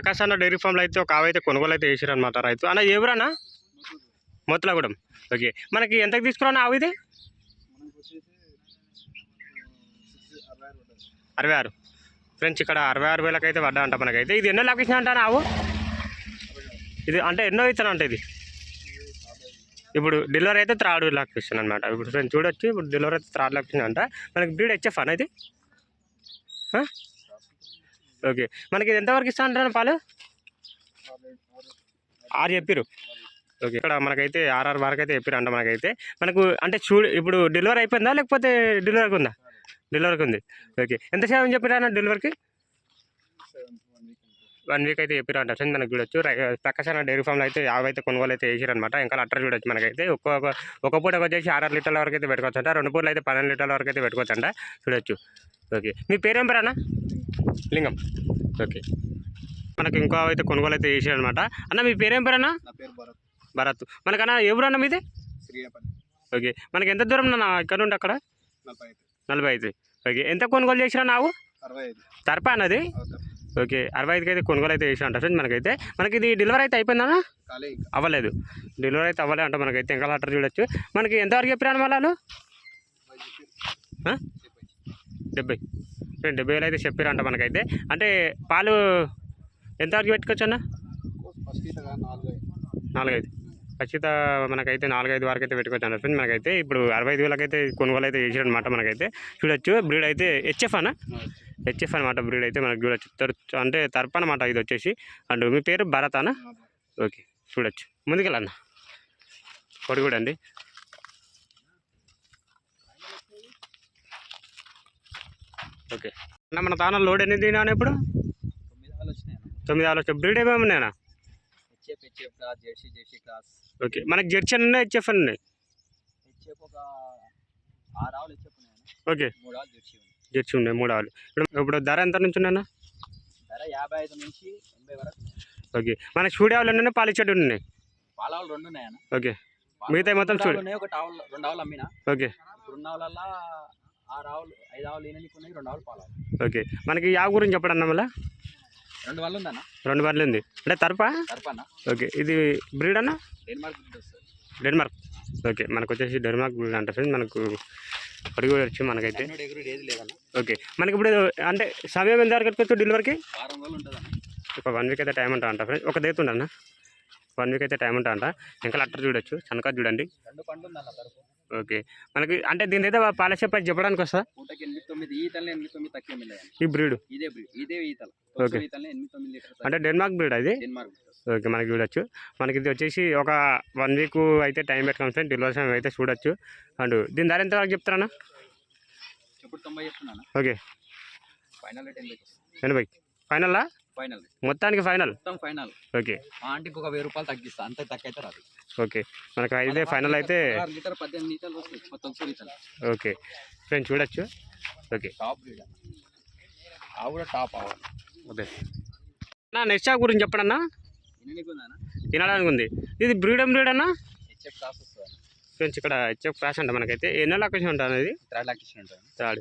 ప్రకాశ్ అన్న డైరీ ఫామ్లో అయితే ఒక ఆవైతే అయితే కొనుగోలు అయితే వేసారు అనమాట రైతు. అన్న ఎవరన్నా మొత్తలగూడెం. ఓకే. మనకి ఎంతకు తీసుకురా ఆవు ఇది? అరవై ఆరు. ఫ్రెండ్స్ ఇక్కడ అరవై ఆరు వేలకు అయితే పడ్డా అంట మనకైతే. ఇది ఎన్నో లొకేషన్ అంటాను ఆవు? ఇది అంటే ఎన్నో ఇతను అంటే ఇది? ఇప్పుడు డెలివరీ అయితే త్రాడు లొకేషన్ అనమాట ఇప్పుడు ఫ్రెండ్స్ చూడొచ్చు. ఇప్పుడు డెలివరీ అయితే త్రాడు లొకేషన్ అంట మనకి బ్రీడ్ వచ్చే ఫన్ ఇది? ఓకే. మనకి ఇది ఎంతవరకు ఇస్తా అంటారు పాలు? ఆరు చెప్పిరు ఓకే. ఇక్కడ మనకైతే ఆర్ఆర్ వరకు అయితే చెప్పిరు అంట మనకైతే. మనకు అంటే చూడు ఇప్పుడు డెలివరీ అయిపోయిందా లేకపోతే డెలివరీకి ఉందా? డెలివరీకి ఉంది. ఓకే. ఎంత సేవం చెప్పిరా అన్న డెలివరీకి సెవెన్ వన్ వీక్ ఉంటుంది వన్ వీక్ అయితే చెప్పిరు అంట. ఫ్రెండ్ మనకు చూడొచ్చు. రై- ప్రకాశ్ అన్న డైరీ ఫామ్లో అయితే యాభై అయితే కొనుగోలు అయితే వేసారు అనమాట ఇంకా అట్టర్ చూడొచ్చు మనకైతే. ఒక్కొక్క ఒక పూట వచ్చేసి ఆరు లీటర్ల వరకు అయితే పెట్టుకోవచ్చు అంట రెండు పూటలు అయితే పన్నెండు లీటర్ల వరకు అయితే పెట్టుకోవచ్చు అంట చూడొచ్చు. ఓకే. మీ పేరేం అన్న? లింగం. ఓకే. మనకు ఇంకో అయితే కొనుగోలు అయితే వేసారు అనమాట అన్న మీ పేరేం పేరు అన్న? నా పేరు భరత్. మనకన్నా ఎవరన్నా మీది? ఓకే. మనకి ఎంత దూరం అన్న? ఇక్కడ నుండి అక్కడ? నలభై ఐదు. ఓకే. ఎంత కొనుగోలు చేసిరా నావు తరపా అన్నది? ఓకే. అరవై ఐదుకి అయితే కొనుగోలు అయితే చేసి అంట ఫ్రెండ్ మనకైతే. మనకి ఇది డెలివరీ అయితే అయిపోయిందా అవ్వలేదు. డెలివరీ అయితే అవ్వలేదు అంట మనకైతే. ఇంకా లెటర్ చూడొచ్చు. మనకి ఎంతవరకు చెప్పిరాను వాళ్ళు? డెబ్బై ఫ్రెండ్ డెబ్బై. వేలు అయితే చెప్పారంట మనకైతే. అంటే పాలు ఎంతవరకు పెట్టుకోవచ్చు అన్న నాలుగైదు. ఖచ్చిత మనకైతే నాలుగైదు వరకు అయితే పెట్టుకోవచ్చు అన్న ఫ్రెండ్ మనకైతే. ఇప్పుడు అరవై ఐదు వేలకైతే కొనుగోలు అయితే చేసారనమాట మనకైతే. చూడొచ్చు. బ్రీడ్ అయితే హెచ్ఎఫ్ అన్న? హెచ్ఎఫ్ అనమాట బ్రీడ్ అయితే మనకు చూడొచ్చు. అంటే తర్ప అనమాట ఇది వచ్చేసి. అండ్ మీ పేరు భరత్ అన్న? ఓకే చూడొచ్చు. ముందుకెళ్ళన్న. కొడి కూడా అండి. ఓకే. అన్న మన తాన లోడ్ ఎన్ని తినా ఇప్పుడు? తొమ్మిది ఆలోచన బ్రీడ్ ఏమేమి ఉన్నాయన్నా? Jersey Jersey okay. మనకి జెర్సన్ ఉన్నాయి? హెచ్ఎఫ్ ఉన్నాయి? ఉన్నాయి ఓకే. జెర్సీ ఉన్నాయి మూడు ఆవులు ఇప్పుడు ఇప్పుడు ధర ఎంత నుంచి ఉన్నాయన్నా ధర యాభై ఐదు నుంచి ఎనభై వరకు. ఓకే. మన చూడే ఆవులు ఉన్నాయి పాలిచ్చేటి ఉన్నాయి పాల ఆవులు రెండు ఉన్నాయన్న ఓకే. పాల మిగతావి మొత్తం రెండు చూడు. ఒకటి ఆవులు రెండు ఆవులు అమ్మినా. ఓకే. ఉన్న ఆవులల్లా ఆరు ఆవులు ఐదు ఆవులు ఉన్నాయి రెండు ఆవులు పాల ఓకే. మనకి యావ గురించి చెప్పడన్నా మళ్ళీ? రెండు వాళ్ళు ఉందన్న. రెండు బర్రెలు ఉంది. అంటే తరపా? తరపన్న ఓకే. ఇది బ్రీడ్ అన్న? డెన్మార్క్ బ్రీడ్ వస్తుంది. డెన్మార్క్. ఓకే. మనకు వచ్చేసి డెన్మార్క్ బ్రీడ్ అంట మనకు అడిగి కూడా వచ్చి మనకైతే. ఓకే. మనకి ఇప్పుడు అంటే సమయం ఎంత వరకు కట్టుకోవచ్చు డెలివరీకి? ఒక వన్ వీక్ అయితే టైం ఉంటా అంట ఫ్రెండ్ ఒక డేట్ ఉండన్న వన్ వీక్ అయితే టైం ఉంటా అంట ఇంకా అట్టర్ చూడొచ్చు. చనకా చూడండి. ఓకే. మనకి అంటే దీని అయితే పాలసీ పై చెప్పడానికి వస్తా ఈ బ్రీడ్. ఇదే బ్రీడ్. ఇదే ఈతలు ఓకే. అంటే డెన్మార్క్ బ్రీడ్ అది డెన్మార్క్ మనకి చూడొచ్చు. మనకి ఇది వచ్చేసి ఒక వన్ వీక్ అయితే టైం పెట్టుకోండి ఫ్రెండ్. డెలివరీ సమయం అయితే చూడొచ్చు. అండ్ దీని ధర ఎంత వరకు చెప్తున్నాను ఓకే. ఎనభై. ఫైనల్లా ఫైనల్ మొత్తానికి ఫైనల్ ఫైనల్ ఓకే. ఆంటీకి ఒక వెయ్యి రూపాయలు తగ్గిస్తా. అంతే తక్కువ అయితే రాదు. ఓకే. మనకు ఇదే ఫైనల్ అయితే ఆరు లీటర్ పద్దెనిమిది లీటర్లు వస్తుంది మొత్తం సో లీటర్లు ఓకే. ఫ్రెండ్ చూడొచ్చు. ఓకే. టాప్ ఆ కూడా టాప్ అవ్వాలి ఓకే నా నెక్స్ట్ గురించి చెప్పడన్నా? తినడానికి ఉంది ఇది బ్రీడ్ ఏం బ్రీడ్ అన్నా? ఫ్రెండ్స్ ఇక్కడ హెచ్ఎఫ్ క్లాస్ అంట మనకైతే. ఎన్నో లొకేషన్ ఉంటుంది అనేది థర్డ్ లాక్ ఇచ్చిన ఉంటుంది తాడు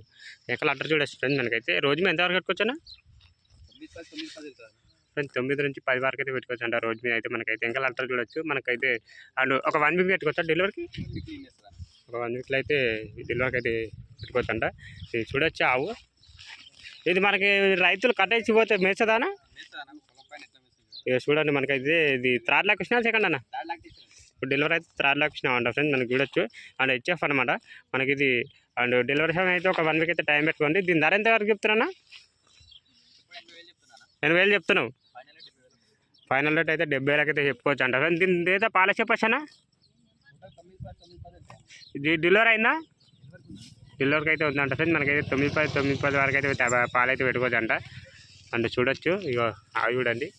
ఎక్కడ అట్టర్ చూడొచ్చు ఫ్రెండ్ మనకైతే. రోజు మీద ఎంతవరకు వెళ్తుంది ఫ్రెండ్స్ తొమ్మిది నుంచి పది వరకు అయితే పెట్టుకోవచ్చు అంట రోజు మీద అయితే మనకైతే. ఇంకా అట్టర్ చూడొచ్చు. మనకైతే అండ్ ఒక వన్ వీక్ పెట్టుకోవచ్చా డెలివరీకి? ఒక వన్ వీక్లో అయితే డెలివరీకి అయితే పెట్టుకోవచ్చు అంట ఇది చూడొచ్చు ఆవు? ఇది మనకి రైతులు కట్టేసి పోతే మేసదానా పొలం పైన ఎట్లా వేస్తుంది ఇక చూడండి మనకైతే ఇది థర్డ్ లాక్ వచ్చినా సెకండ్ అన్న? ఇప్పుడు డెలివరీ అయితే థర్డ్ లాక్ వచ్చినా అంట ఫ్రెండ్ మనకి చూడొచ్చు. అండ్ హెచ్ఎఫ్ అనమాట మనకి ఇది అండ్ డెలివరీ సమయం అయితే ఒక వన్ వీక్ అయితే టైం పెట్టుకోండి. దీని ధర ఎంత వరకు చెప్తున్నా ఎనభై వేలు చెప్తున్నావు. ఫైనల్ రేట్ అయితే డెబ్బై వేలకి అయితే చెప్పుకోవచ్చు అంట ఫ్రెండ్ దీని అయితే పాల చెప్పొచ్చానా డెలివరీ అయిందా? డెలివరీకి అయితే ఉందంట ఫ్రెండ్ మనకైతే తొమ్మిది పది తొమ్మిది పది వరకు అయితే తా- పాలు అయితే పెట్టుకోవచ్చు అంట. అండ్ చూడొచ్చు. ఇక ఆవి చూడండి.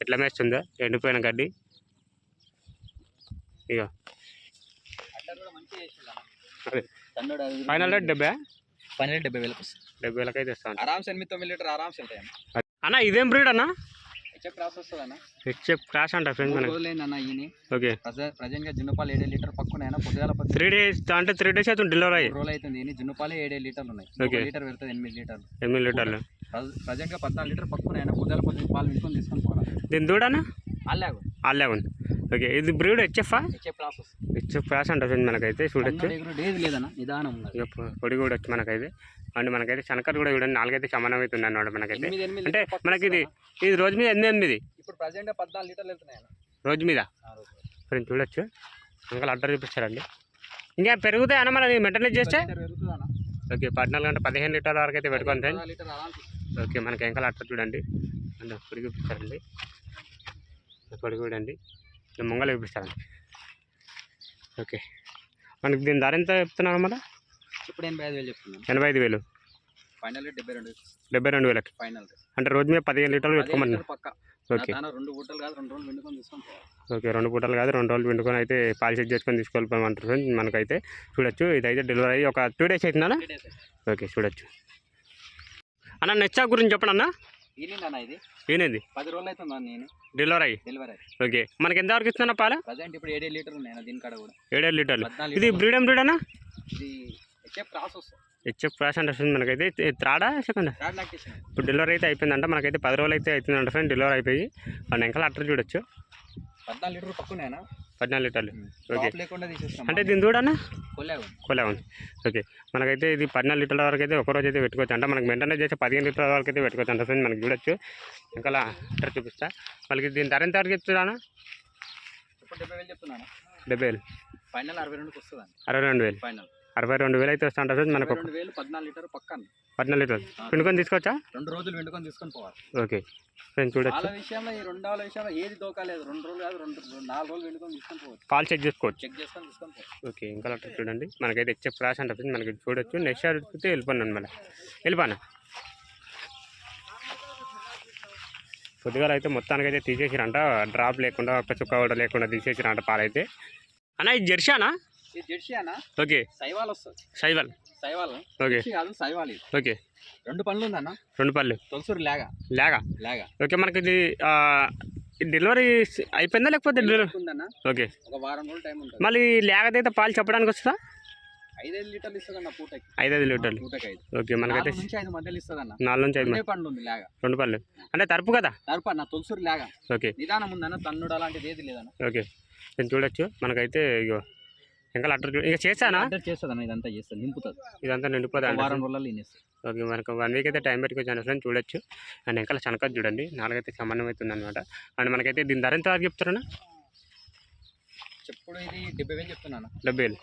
ఎట్లా మేస్తుందో ఎండిపోయిన గడ్డి. ఇక ఫైనల్ రేట్ డెబ్బై? ఫైనల్ డెబ్బై వేలకు డెబ్బై వేలకి అయితే ఇస్తాను ఆరామ్స్ ఎనిమిది తొమ్మిది లీటర్ ఆరామ్స్ వెళ్తాయి అన్న ఇదేం బ్రీడ్ అన్న? హెచ్ఎఫ్ క్రాస్ క్రాష్ అంట ఫ్రెండ్స్ ఓకే. ప్రజెంట్గా జున్నుపాలు ఏడే లీటర్ పక్కన పొద్దుగాల పది త్రీ డేస్ అంటే త్రీ డేస్ అవుతుంది డెలివరీ అయ్యి రోజులు అవుతుంది జున్నుపాలే ఏడే లీటర్లు ఉన్నాయి. ఒక లీటర్ పెడుతుంది ఎనిమిది లీటర్లు. ఎనిమిది లీటర్లు. ప్రజెంట్గా పద్నాలుగు లీటర్ పక్కన అయినా పొద్దుగాల పొద్దున్న పాలు వినుకొని తీసుకొని పోరా దీని దూడనా అల్లాగు. అల్లే ఉంది ఓకే. ఇది breed HF cross HF crash అంట ఫ్రెండ్స్ మనకైతే చూడొచ్చు డేజ్ లేదన్న నిదానం పొడి కూడా వచ్చి మనకైతే. అండ్ మనకైతే శనకర్ కూడా చూడండి నాలుగైతే సమానం అవుతుంది అన్నమాట మనకైతే. అంటే మనకి ఇది. ఇది రోజు మీద ఎనిమిది ఎనిమిది? ఇప్పుడు ప్రజెంట్ పద్నాలుగు లీటర్లు వెళ్తున్నాయి అన్న రోజు మీద. ఫ్రెండ్స్ చూడొచ్చు. అంకల్ అడ్డర్ చూపిస్తారండి. ఇంకా పెరుగుతాయి అన్న మనం మెయింటెనెన్స్ చేస్తే? ఓకే పద్నాలుగు గంట పదిహేను లీటర్ల వరకు అయితే పెట్టుకోండి ఓకే మనకి ఎంకల్ అట్ట చూడండి. అంటే పొడి చూపిస్తారండి. పొడి చూడండి. ముంగలు చూపిస్తారండి. ఓకే. మనకి దీని ధర ఎంత చెప్తున్నారు మన ఇప్పుడు ఎనభై ఐదు వేలు చెప్తున్నాను ఎనభై ఐదు వేలు. ఫైనల్ రేట్ డెబ్బై రెండు. డెబ్బై రెండు వేలకి. ఫైనల్ అంటే రోజు మీద పదిహేను లీటర్లు పెట్టుకోమన్నారు పక్క. ఓకే. రెండు గుట్టలు కాదు రెండు రోజులు పోవాలి. ఓకే రెండు పూటలు కాదు రెండు రోజులు పిండుకొని అయితే పాలు చెక్ చేసుకొని తీసుకెళ్ళిపోమంటారు ఫ్రెండ్స్ మనకైతే. చూడొచ్చు ఇదైతే డెలివరీ అయ్యి ఒక టూ డేస్ అవుతుందా. ఓకే చూడొచ్చు. అన్న నెచ్చా గురించి చెప్పండి అన్న. ఏనేది పది రోజులు అవుతుంది నేను డెలివరీ అయ్యి. డెలివరీ ఓకే మనకి ఎంత వరకు ఇస్తున్నా పాల? ప్రజెంట్ ఇప్పుడు ఏడే లీటర్ ఉన్నాయి దీని కాడ ఏడేడు లీటర్లు. ఇది లీటర్లు. బ్రీడమ్ బ్రీడ్ అన్న? ఇది హెచ్ఎఫ్ క్రాస్ అంటే వస్తుంది మనకైతే త్రాడా సెకండ్? ఇప్పుడు డెలివరీ అయితే అయిపోయిందంట మనకైతే పది రోజులు అయితే అవుతుందంట ఫ్రెండ్ డెలివరీ అయిపోయి. మన వెంకల అట్టర్ చూడొచ్చు? పద్నాలుగు లీటర్ పక్కున్నాయన పద్నాలుగు లీటర్లు. ఓకే. అంటే దీని చూడన్నా? కొల్లాగు కొలే ఉంది ఓకే. మనకైతే ఇది పద్నాలుగు లీటర్ల వరకు అయితే ఒక రోజు అయితే పెట్టుకోవచ్చు అంటే. మనకి మెయింటెనెన్స్ చేస్తే పదిహేను లీటర్ల వరకు అయితే పెట్టుకోవచ్చు అంటే ఫ్రెండ్ మనకి చూడొచ్చు. ఇంకా అట్టర్ చూపిస్తా. మనకి దీని ధర ఎంత వరకు చెప్తున్నా ఇప్పుడు డెబ్బై వేలు చెప్తున్నాను. డెబ్బై వేలు. ఫైనల్ అరవై రెండుకి వస్తుంది అరవై రెండు వేలు. ఫైనల్ అరవై రెండు వేలు అయితే వస్తా ఉంటుంది మనకు రెండు వేలు పద్నాలుగు లీటర్ పక్కన. పద్నాలుగు లీటర్లు పిండుకొని తీసుకోవచ్చా రెండు రోజులు వెండుకొని తీసుకొని పోవాలి. ఓకే. ఫ్రెండ్ చూడొచ్చు. వాళ్ళ విషయంలో ఈ రెండు వాళ్ళ విషయంలో ఏది దోకాలేదు రెండు రోజులు కాదు రెండు నాలుగు రోజులు వెండుకొని తీసుకొని పోవచ్చు. పాలు చెక్ చేసుకోవచ్చు. చెక్ చేసుకొని తీసుకొని పోవచ్చు. ఓకే ఇంకా అట్లా చూడండి. మనకైతే హెచ్ఎఫ్ రాసి అంటే మనకి చూడొచ్చు. నెక్స్ట్ అడిగితే వెళ్ళిపోను మళ్ళీ. వెళ్ళిపోనా. కొద్దిగా అయితే మొత్తానికైతే తీసేసిరంట. డ్రాప్ లేకుండా ఒక్క చుక్క కూడా లేకుండా తీసేసిరంట పాలైతే. అన్న ఇది జెర్సీనా? ఇది జెర్సీ అన్న. ఓకే. సైవాల్ వస్తుంది. సైవల్. సైవాల్. ఓకే. జెర్సీ కాదు సైవాల్ ఇది. ఓకే. రెండు పనులు ఉందన్న రెండు పళ్ళు. తొలసూరు లేగా. లేగా? లేగా. ఓకే మనకి ఇది డెలివరీ అయిపోయిందా లేకపోతే డెలివరీ ఉందన్న ఓకే. ఒక వారం రోజులు టైం ఉంటుంది. మళ్ళీ లేకపోతే పాలు చెప్పడానికి వస్తుందా? ఐదైదు లీటర్లు ఇస్తుందన్న పూటకి. ఐదైదు లీటర్లు. పూటకి ఐదు. ఓకే మనకైతే నుంచి ఐదు మధ్యలో ఇస్తుందన్న నాలుగు నుంచి ఐదు పండ్లు ఉంది లేగా. రెండు పళ్ళు. అంటే తరపు కదా? తరపు అన్న తొలసూరు లేగా. ఓకే. నిదానం ఉందన్న తన్నుడు అలాంటిది ఏది లేదన్న. ఓకే. నేను చూడొచ్చు. మనకైతే ఇగో ఇంకా చూ ఇంకా చేశానా? ఆర్డర్ చేస్తుందన్న ఇదంతా చేస్తుంది నింపుతుంది. ఇదంతా ఒక వారం రోజుల్లో ఇనేస్తుంది ఓకే మనకు వన్ వీక్ అయితే టైం పెట్టుకోవచ్చు ఫ్రెండ్ చూడొచ్చు. అండ్ ఇంకా శనకత్ చూడండి నాలుగైతే సంబంధం అవుతుంది అనమాట అండ్ మనకైతే దీని ధర ఎంత చెప్తారన్నా? చెప్పుడు ఇది డెబ్బై వేలు చెప్తున్నాను డెబ్బై వేలు.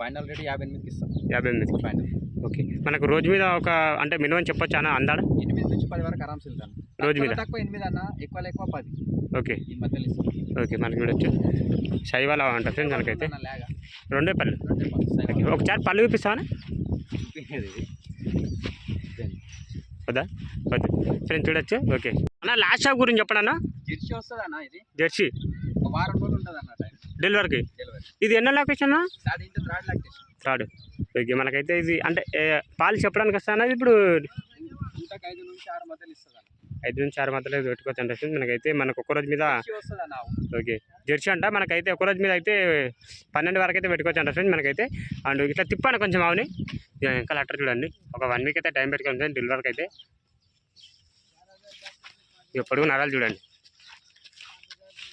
ఫైనల్ రేట్ యాభై ఎనిమిదికి ఇస్తాం. యాభై ఎనిమిది ఫైనల్. ఓకే మనకు రోజు మీద ఒక అంటే మినిమం చెప్పొచ్చు అన్న అందాడ? ఎనిమిది పది వరకు ఆరామ్స్ వెళ్తాను. రోజు మీద? తక్కువ ఎనిమిది అన్న ఎక్కువ ఎక్కువ పది. ఓకే. ఈ మధ్యలో ఓకే మనకి చూడొచ్చు. శైవాల అంట ఫ్రెండ్స్ మనకైతే రెండే పళ్ళు. ఒకసారి పళ్ళు చూపిస్తావా. వద్దా? వద్దు. ఫ్రెండ్స్ చూడొచ్చు. ఓకే. అన్న లాస్ట్ షాప్ గురించి చెప్పండి అన్న? జెర్సీ వస్తుంది అన్న ఇది? జెర్సీ. ఒక వారం రోజులు ఉంటుంది అన్న డెలివరీకి? డెలివరీ. ఇది ఎన్నో లొకేషన్ థర్డ్ ఓకే మనకైతే ఇది అంటే పాలు చెప్పడానికి వస్తానా? ఇప్పుడు ఐదు నుంచి ఆరు మధ్యలో ఇస్తుంది? అన్న ఐదు నుంచి ఆరు మధ్యలో పెట్టుకోవచ్చు అంటే మనకైతే మనకు ఒక్క రోజు మీద ఓకే. జెర్సీ అంట మనకైతే ఒక రోజు మీద అయితే పన్నెండు వరకు అయితే పెట్టుకోవచ్చు అంట మనకైతే అండ్ ఇట్లా తిప్పాను కొంచెం ఆవుని. ఇక లెటర్ చూడండి. ఒక వన్ వీక్ అయితే టైం పెట్టుకోండి ఫ్రెండ్ డెలివరీకి అయితే. ఇక పొడుగు నరాలు చూడండి.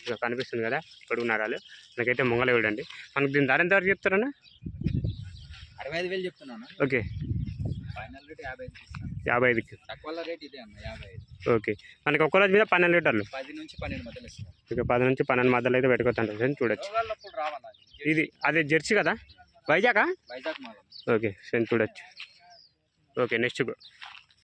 ఇక కనిపిస్తుంది కదా పొడుగు నరాలు. మనకైతే ముంగలు చూడండి. మనకి దీని ధర ఎంత వరకు చెప్తారన్నా? అరవై ఐదు వేలు చెప్తున్నాను. ఓకే. యాభై ఐదుకి ఓకే. మనకి ఒక్క రోజు మీద పన్నెండు లీటర్లు. పది నుంచి పన్నెండు మధ్యలో ఇస్తాను. ఇక పది నుంచి పన్నెండు మధ్యలో అయితే పెట్టుకోవచ్చు అంట ఫ్రెండ్ చూడొచ్చు. ఇది అదే జెర్సీ కదా? వైజాగా వైజాగ్ ఓకే ఫ్రెండ్ చూడొచ్చు. Okay next